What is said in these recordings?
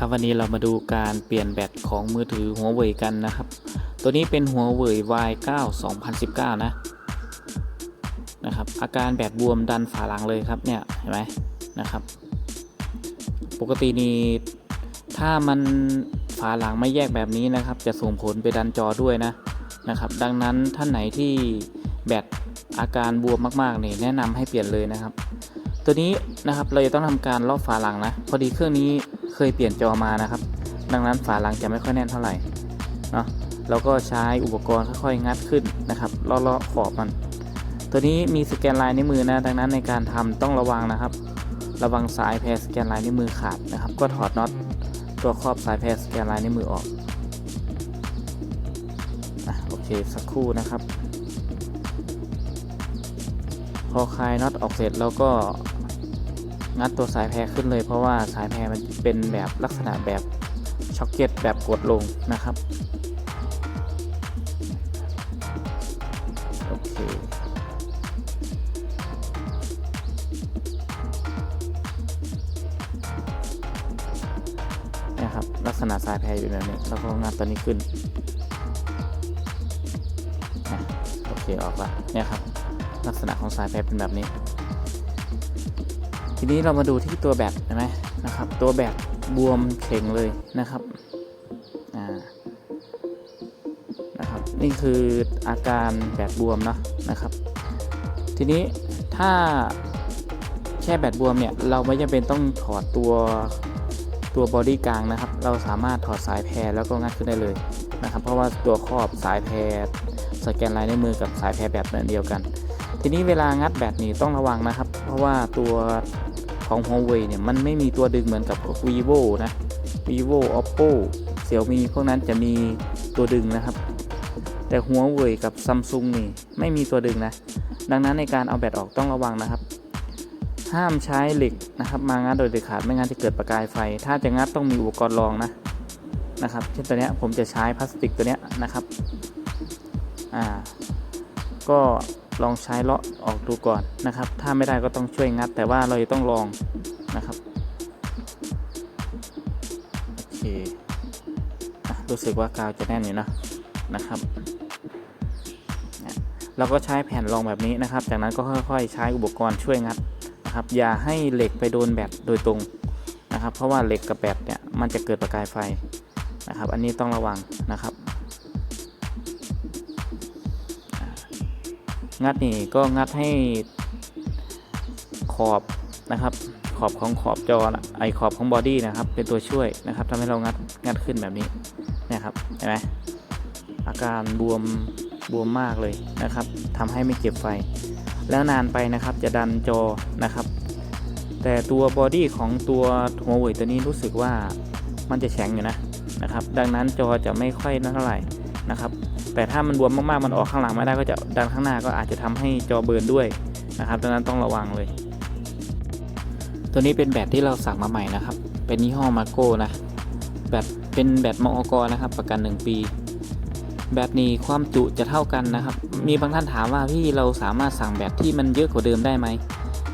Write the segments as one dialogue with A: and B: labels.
A: ครับวันนี้เรามาดูการเปลี่ยนแบตของมือถือหัวเว่ยกันนะครับ ตัวนี้เป็นหัวเว่ย Y9 2019 นะนะครับ อาการแบตบวมดันฝาหลังเลยครับเนี่ยเห็นไหมนะครับ ปกตินี่ถ้ามันฝาหลังไม่แยกแบบนี้นะครับ จะส่งผลไปดันจอด้วยนะนะครับ ดังนั้นท่านไหนที่แบตอาการบวมมากๆนี่แนะนำให้เปลี่ยนเลยนะครับ ตัวนี้นะครับเราจะต้องทำการลอกฝาหลังนะ พอดีเครื่องนี้ เคยเปลี่ยนจอมานะครับ ดังนั้นฝาหลังจะไม่ค่อยแน่นเท่าไหร่เนาะเราก็ใช้อุปกรณ์ค่อยๆงัดขึ้นนะครับเลาะๆขอบมัน ตัวนี้มีสแกนลายนิ้วมือนะ ดังนั้นในการทำต้องระวังนะครับ ระวังสายแพรสแกนลายนิ้วมือขาดนะครับ ก็ถอดน็อตตัวครอบสายแพรสแกนลายนิ้วมือออกโอเคสักครู่นะครับ พอคลายน็อตออกเสร็จแล้วก็ งัดตัวสายแพรขึ้นเลย เพราะว่าสายแพรมันเป็นแบบลักษณะแบบช็อคเก็ตแบบกดลงนะครับโอเคเนี่ยครับลักษณะสายแพรอยู่แบบนี้แล้วก็งัดตัวนี้ขึ้นโอเคออกละเนี่ยครับลักษณะของสายแพรเป็นแบบนี้ ทีนี้เรามาดูที่ตัวแบตใช่ไหมนะครับ ตัวแบตบวมเข่งเลยนะครับอ่านะครับ นี่คืออาการแบตบวมเนาะนะครับ ทีนี้ถ้าแค่แบตบวมเนี่ยเราไม่จำเป็นต้องถอดตัวตัวบอดี้กลางนะครับ เราสามารถถอดสายแพรแล้วก็งัดขึ้นได้เลยนะครับ เพราะว่าตัวครอบสายแพรสแกนลายในมือกับสายแพรแบบเดียวกัน ทีนี้เวลางัดแบตนี่ต้องระวังนะครับ เพราะว่าตัว ของ Huawei เนี่ย มันไม่มีตัวดึงเหมือนกับ vivo นะ vivo oppo xiaomi พวกนั้นจะมีตัวดึงนะครับ แต่ Huawei กับ Samsung นี่ไม่มีตัวดึงนะ ดังนั้นในการเอาแบตออกต้องระวังนะครับ ห้ามใช้เหล็กนะครับ มางัดโดยเด็ดขาดไม่งั้นจะเกิดประกายไฟ ถ้าจะงัดต้องมีอุปกรณ์รองนะนะครับ เช่นตัวเนี้ยผมจะใช้พลาสติกตัวเนี้ยนะครับ อ่า ก็ ลองใช้เลาะออกดูก่อนนะครับ ถ้าไม่ได้ก็ต้องช่วยงัด แต่ว่าเราต้องลองนะครับโอเครู้สึกว่ากาวจะแน่นอยู่นะนะครับเนี่ยเราก็ใช้แผ่นรองแบบนี้นะครับ จากนั้นก็ค่อยๆ ใช้อุปกรณ์ช่วยงัดนะครับ อย่าให้เหล็กไปโดนแบตโดยตรงนะครับ เพราะว่าเหล็กกับแบตเนี่ยมันจะเกิดประกายไฟนะครับ อันนี้ต้องระวังนะครับ งัดนี่ก็งัดให้ขอบนะครับ ขอบของขอบจอไอขอบของบอดี้นะครับ เป็นตัวช่วยนะครับทำให้เรางัดงัดขึ้นแบบนี้เนี่ยครับเห็นไหมอาการบวมบวมมากเลยนะครับทำให้ไม่เก็บไฟ แล้วนานไปนะครับจะดันจอนะครับ แต่ตัวบอดี้ของตัวหัวเว่ยตัวนี้รู้สึกว่ามันจะแข็งอยู่นะนะครับ ดังนั้นจอจะไม่ค่อยนั่นเท่าไหร่ นะครับ แต่ถ้ามันบวมมากๆ มันออกข้างหลังไม่ได้ก็จะดันข้างหน้าก็อาจจะทำให้จอเบิร์นด้วยนะครับดังนั้นต้องระวังเลย ตัวนี้เป็นแบตที่เราสั่งมาใหม่นะครับ เป็นยี่ห้อมาโก้นะแบตเป็นแบตมอกนะครับ ประกัน 1 ปี แบตนี้ความจุจะเท่ากันนะครับ มีบางท่านถามว่าพี่เราสามารถสั่งแบตที่มันเยอะกว่าเดิมได้ไหม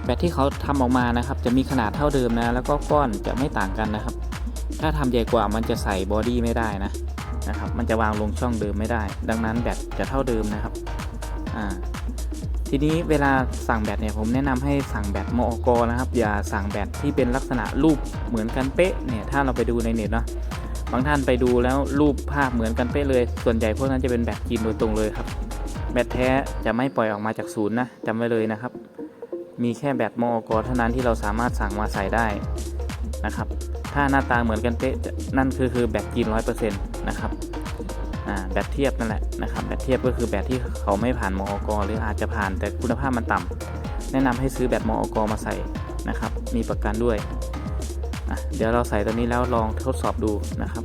A: แบตที่เขาทำออกมานะครับ จะมีขนาดเท่าเดิมนะ แล้วก็ก้อนจะไม่ต่างกันนะครับ ถ้าทำใหญ่กว่ามันจะใส่บอดี้ไม่ได้นะ นะครับ มันจะวางลงช่องเดิมไม่ได้ ดังนั้นแบตจะเท่าเดิมนะครับอ่าทีนี้เวลาสั่งแบตเนี่ยผมแนะนำให้สั่งแบตมอกนะครับ อย่าสั่งแบตที่เป็นลักษณะรูปเหมือนกันเป๊ะเนี่ยถ้าเราไปดูในเน็ตเนาะบางท่านไปดูแล้วรูปภาพเหมือนกันเป๊ะเลย ส่วนใหญ่พวกนั้นจะเป็นแบตจีนโดยตรงเลยครับ แบตแท้จะไม่ปล่อยออกมาจากศูนย์นะจำไว้เลยนะครับ มีแค่แบตมอกเท่านั้นที่เราสามารถสั่งมาใส่ได้นะครับ ถ้าหน้าตาเหมือนกันเป๊ะนั่นคือคือแบตจีนร้อยเปอร์เซ็นต์นะครับแบตเทียบนั่นแหละนะครับ แบตเทียบก็คือแบตที่เขาไม่ผ่านมอกหรืออาจจะผ่านแต่คุณภาพมันต่ำแนะนำให้ซื้อแบตมอกมาใส่นะครับ มีประกันด้วย เดี๋ยวเราใส่ตัวนี้แล้วลองทดสอบดูนะครับ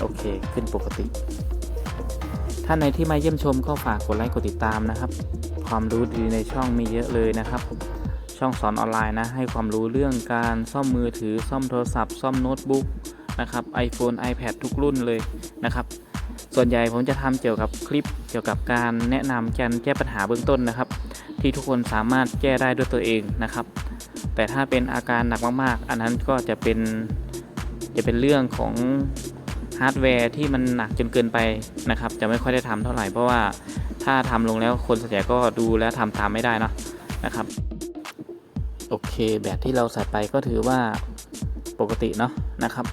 A: โอเคขึ้นปกติ ท่านในที่มาเยี่ยมชมก็ฝากกดไลค์กดติดตามนะครับ ความรู้ดีในช่องมีเยอะเลยนะครับ ช่องสอนออนไลน์นะ ให้ความรู้เรื่องการซ่อมมือถือซ่อมโทรศัพท์ ซ่อมโน้ตบุ๊กนะครับ iPhone iPad ทุกรุ่นเลยนะครับ ส่วนใหญ่ผมจะทำเกี่ยวกับคลิป เกี่ยวกับการแนะนำการแก้ปัญหาเบื้องต้นนะครับ ที่ทุกคนสามารถแก้ได้ด้วยตัวเองนะครับ แต่ถ้าเป็นอาการหนักมากๆ อันนั้นก็จะเป็นจะเป็นเรื่องของฮาร์ดแวร์ที่มันหนักจนเกินไปนะครับ จะไม่ค่อยได้ทำเท่าไหร่เพราะว่าถ้าทำลงแล้วคนส่วนใหญ่ก็ดูแล้วทำตามไม่ได้นะนะครับ โอเค แบตที่เราใส่ไปก็ถือว่าปกติเนาะนะครับ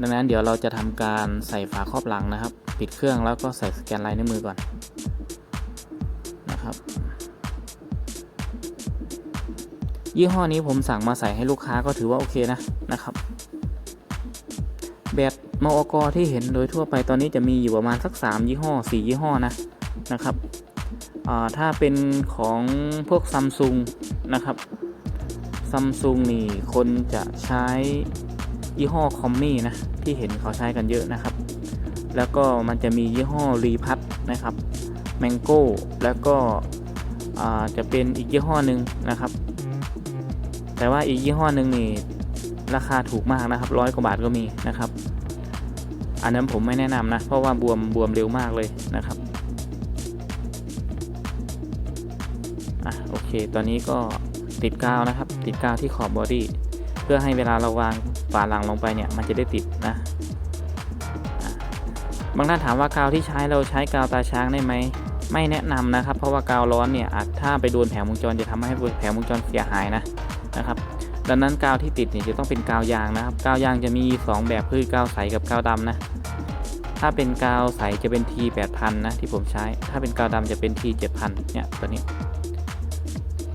A: ดังนั้นเดี๋ยวเราจะทำการใส่ฝาครอบหลังนะครับ ปิดเครื่องแล้วก็ใส่สแกนลายนิ้วมือก่อนนะครับ ยี่ห้อนี้ผมสั่งมาใส่ให้ลูกค้าก็ถือว่าโอเคนะนะครับแบตมอกที่เห็นโดยทั่วไปตอนนี้จะมีอยู่ประมาณสัก 3 ยี่ห้อ 4 ยี่ห้อนะนะครับถ้าเป็นของพวกซัมซุงนะครับ ซัมซุงนี่คนจะใช้ยี่ห้อคอมมี่นะที่เห็นเขาใช้กันเยอะนะครับ แล้วก็มันจะมียี่ห้อรีพัทนะครับแมงโก้แล้วก็จะเป็นอีกยี่ห้อหนึ่งนะครับ แต่ว่าอีกยี่ห้อหนึ่งนี่ราคาถูกมากนะครับร้อยกว่าบาทก็มีนะครับ อันนั้นผมไม่แนะนำนะ เพราะว่าบวมบวมเร็วมากเลยนะครับอะโอเคตอนนี้ก็ติดกาวนะครับ ติดกาวที่ขอบบอดี้เพื่อให้เวลาเราวางฝาหลังลงไปเนี่ยมันจะได้ติดนะบางท่านถามว่ากาวที่ใช้เราใช้กาวตาช้างได้ไหมไม่แนะนำนะครับ เพราะว่ากาวร้อนเนี่ยอาจถ้าไปโดนแผงวงจรจะทำให้แผงวงจรเสียหายนะนะครับ ดังนั้นกาวที่ติดเนี่ยจะต้องเป็นกาวยางนะครับ กาวยางจะมี 2 แบบคือกาวใสกับกาวดำนะ ถ้าเป็นกาวใสจะเป็น T 8000นะที่ผมใช้ ถ้าเป็นกาวดำจะเป็น T 7000เนี่ยตัวนี้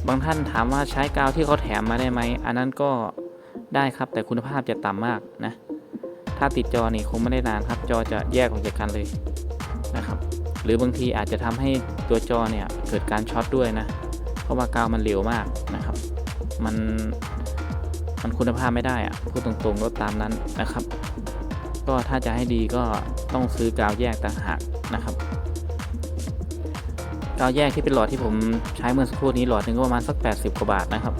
A: บางท่านถามว่าใช้กาวที่เขาแถมมาได้ไหม อันนั้นก็ได้ครับแต่คุณภาพจะต่ำมากนะ ถ้าติดจอนี่คงไม่ได้นานครับ จอจะแยกออกจากกันเลยนะครับ หรือบางทีอาจจะทำให้ตัวจอเนี่ยเกิดการช็อตด้วยนะ เพราะว่ากาวมันเร็วมากนะครับ มันมันคุณภาพไม่ได้อะพูดตรงๆก็ตามนั้นนะครับ ก็ถ้าจะให้ดีก็ต้องซื้อกาวแยกต่างหากนะครับ กาวแยกที่เป็นหลอดที่ผมใช้เมื่อสักครู่นี้หลอดหนึ่งก็ประมาณสัก 80 กว่าบาทนะครับ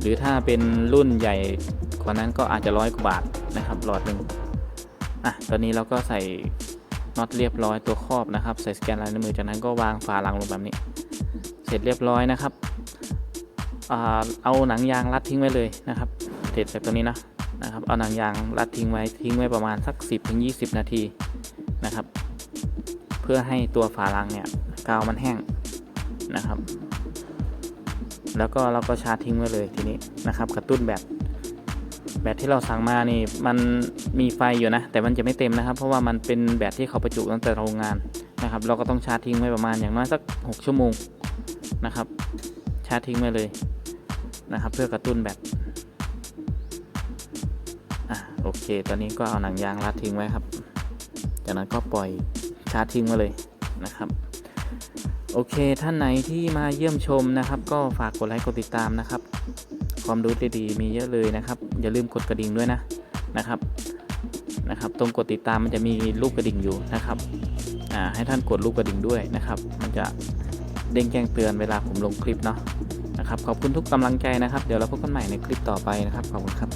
A: หรือถ้าเป็นรุ่นใหญ่กว่านั้นก็อาจจะร้อยกว่าบาทนะครับหลอดหนึ่งอะตอนนี้เราก็ใส่น็อตเรียบร้อยตัวครอบนะครับ ใส่สแกนลายนิ้วมือจากนั้นก็วางฝาหลังลงแบบนี้ เสร็จเรียบร้อยนะครับอเอาหนังยางรัดทิ้งไว้เลยนะครับเสร็จจากตัวนี้นะนะครับเอาหนังยางรัดทิ้งไว้ทิ้งไว้ประมาณสัก 10-20 นาทีนะครับ เพื่อให้ตัวฝาลังเนี่ย กาวมันแห้งนะครับ แล้วก็เราก็ชาร์จทิ้งไว้เลยทีนี้นะครับ กระตุ้นแบตแบตที่เราสั่งมานี่มันมีไฟอยู่นะ แต่มันจะไม่เต็มนะครับ เพราะว่ามันเป็นแบตที่เขาประจุตั้งแต่โรงงานนะครับ เราก็ต้องชาร์จทิ้งไว้ประมาณอย่างน้อยสัก 6 ชั่วโมงนะครับ ชาร์จทิ้งไว้เลยนะครับ เพื่อกระตุ้นแบตอะโอเค ตอนนี้ก็เอาหนังยางรัดทิ้งไว้ครับ จากนั้นก็ปล่อยชาร์จทิ้งไว้เลยนะครับ โอเคท่านไหนที่มาเยี่ยมชมนะครับ ก็ฝากกดไลค์กดติดตามนะครับ ความรู้ดีๆมีเยอะเลยนะครับ อย่าลืมกดกระดิ่งด้วยนะนะครับนะครับ ตรงกดติดตามมันจะมีรูปกระดิ่งอยู่นะครับอ่าให้ท่านกดรูปกระดิ่งด้วยนะครับ มันจะเด้งแจ้งเตือนเวลาผมลงคลิปเนาะนะครับขอบคุณทุกกำลังใจนะครับ เดี๋ยวเราพบกันใหม่ในคลิปต่อไปนะครับขอบคุณครับ